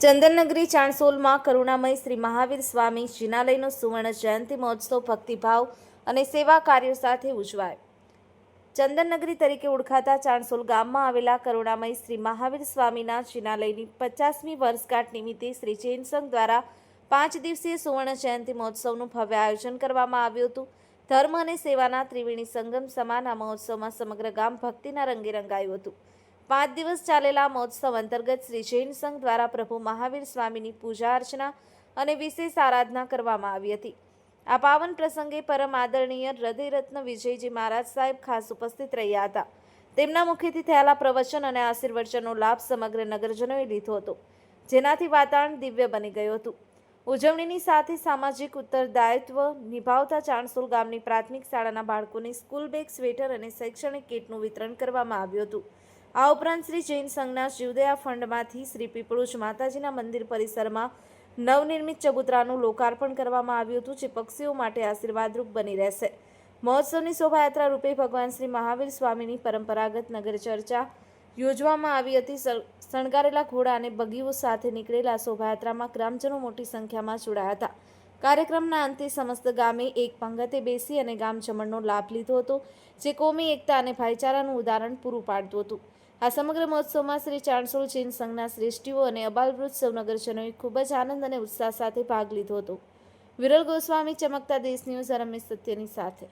ચંદનનગરી ચાણસોલમાં કરુણામય શ્રી મહાવીર સ્વામી જિનાલયનો સુવર્ણ જયંતિ મહોત્સવ ભક્તિભાવ અને સેવા કાર્યો સાથે ઉજવાય. ચંદનનગરી તરીકે ઓળખાતા ચાણસોલ ગામમાં આવેલા કરુણામય શ્રી મહાવીર સ્વામીના જિનાલયની પચાસમી વર્ષગાંઠ નિમિત્તે શ્રી જૈન સંઘ દ્વારા પાંચ દિવસીય સુવર્ણ જયંતિ મહોત્સવનું ભવ્ય આયોજન કરવામાં આવ્યું હતું. ધર્મ અને સેવાના ત્રિવેણી સંગમ સમાન આ મહોત્સવમાં સમગ્ર ગામ ભક્તિના રંગે રંગાયું હતું. પાંચ દિવસ ચાલેલા મહોત્સવ અંતર્ગત શ્રી જૈન સંઘ દ્વારા પ્રભુ મહાવીર સ્વામીની પૂજા અર્ચના અને વિશેષ આરાધના કરવામાં આવી હતી. આ પાવન પ્રસંગે પરમ આદરણીય હૃદયરત્ન વિજયજી મહારાજ સાહેબ ખાસ ઉપસ્થિત રહ્યા હતા. તેમના મુખેથી થયેલા પ્રવચન અને આશીર્વચનનો લાભ સમગ્ર નગરજનોએ લીધો હતો, જેનાથી વાતાવરણ દિવ્ય બની ગયું હતું. ઉજવણીની સાથે સામાજિક ઉત્તરદાયિત્વ નિભાવતા ચાણસોલ ગામની પ્રાથમિક શાળાના બાળકોને સ્કૂલ બેગ, સ્વેટર અને શૈક્ષણિક કીટનું વિતરણ કરવામાં આવ્યું હતું. આ ઉપરાંત શ્રી જૈન સંઘના શિવદયા ફંડમાંથી શ્રી પીપળુજ માતાજીના મંદિર પરિસરમાં નવનિર્મિત ચબૂતરાનું લોકાર્પણ કરવામાં આવ્યું હતું, જે પક્ષીઓ માટે આશીર્વાદરૂપ બની રહેશે. મહોત્સવની શોભાયાત્રા રૂપે ભગવાન શ્રી મહાવીર સ્વામીની પરંપરાગત નગર ચર્ચા યોજવામાં આવી હતી. શણગારેલા ઘોડા અને બગીઓ સાથે નીકળેલા શોભાયાત્રામાં ગ્રામજનો મોટી સંખ્યામાં જોડાયા હતા. કાર્યક્રમના અંતે સમસ્ત ગામે એક પંગતે બેસી અને ગામ જમણનો લાભ લીધો હતો, જે કોમી એકતા અને ભાઈચારાનું ઉદાહરણ પૂરું પાડતું હતું. આ સમગ્ર મહોત્સવમાં શ્રી ચાણસોલ જૈન સંઘના શ્રેષ્ઠીઓ અને અબાલવૃદ્ધ સૌ નગરજનોએ ખૂબ જ આનંદ અને ઉત્સાહ સાથે ભાગ લીધો હતો. વિરલ ગોસ્વામી, ચમકતા દેશ ન્યૂઝ રમેશ સત્યની સાથે.